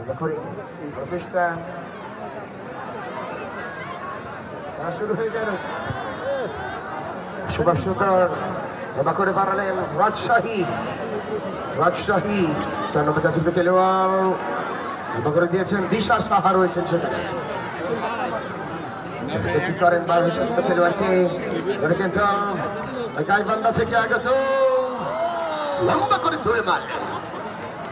আমরা সুভাষ সুন্দর এবার করে বাড়ালেন রাজশাহী রাজশাহী চার নম্বর করে দিয়েছেন দিশা সাহা রয়েছেন সেখানে কি থেকে আগত লম্বা করে ধরে মারলেন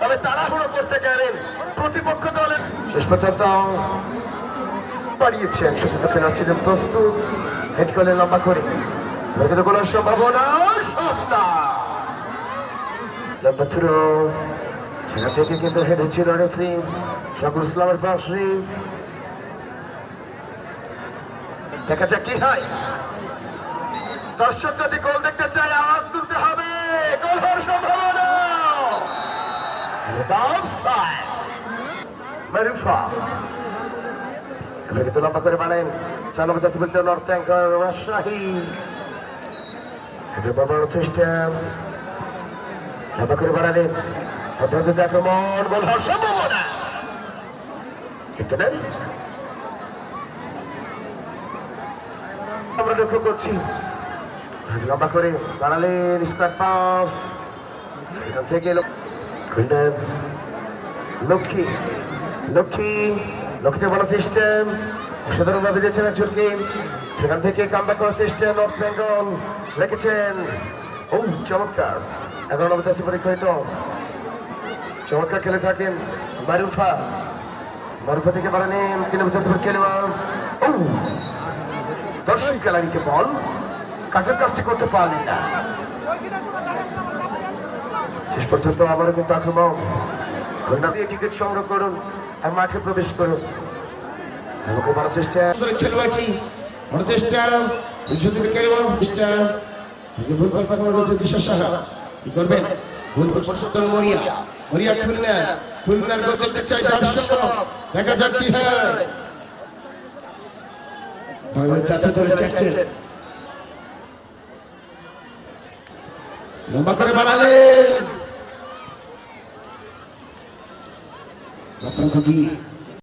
তবে তাড়াহুড়ো করতে গেলেন প্রতিপক্ষ দলের শেষ পর্যন্ত বাড়িয়েছেন খেলার ছিলেন প্রস্তুত। হেড করলেন লম্বা করে। কিন্তু কোনো সম্ভাবনা থ্রো সেখান থেকে কিন্তু হেড হচ্ছিল রেফারি শাকুর ইসলামের পাশে। দেখা যাক কি হয়। দর্শক যদি গোল দেখতে চায়, আওয়াজ তুলতে হবে। গোল সম্ভাবনা। লম্বা করে বাড়েন চার নম্বর নর্থ অ্যাঙ্কার রাজশাহী। লম্বা করে নেই আমরা লক্ষ্য করছি। লম্বা করে বাড়ালেন স্কোয়ার পাস। সেখান থেকে খুললেন লক্ষ্মী। লক্ষ্মী, লক্ষ্মীতে বলার চেষ্টা। সাধারণভাবে দিয়েছেন একজনকে। সেখান থেকে কামব্যাক করার চেষ্টা নর্থ বেঙ্গল রেখেছেন। ও, চমৎকার। এগারো নম্বর চাচ্ছি পরীক্ষিত চমৎকার খেলে থাকেন মারুফা। মারুফা থেকে বাড়ানেন তিন নম্বর চাচ্ছি খেলোয়াড় ও দর্শক খেলাড়িকে বল। কাজের কাজটি করতে পারলেন না শেষ পর্যন্ত আবারও কিন্তু আক্রমণ। খুলনা দিয়ে টিকিট সংগ্রহ করুন আর মাঠে প্রবেশ করুন। আমাকে বলার চেষ্টা খেলোয়াড়টি বড় চেষ্টা বিশ্বজিৎ খেলোয়াড় চেষ্টা ভুল পাস করে রয়েছে দিশা সাহা কি করবেন? ভুল পছন্দ মরিয়া। মরিয়া খুলনা খুলনার গোল দেখতে চাই দর্শক দেখা যাক কি হয়। বাংলাদেশ জাতীয় দলের ক্যাপ্টেন লম্বা করে বাড়ালেন আপনার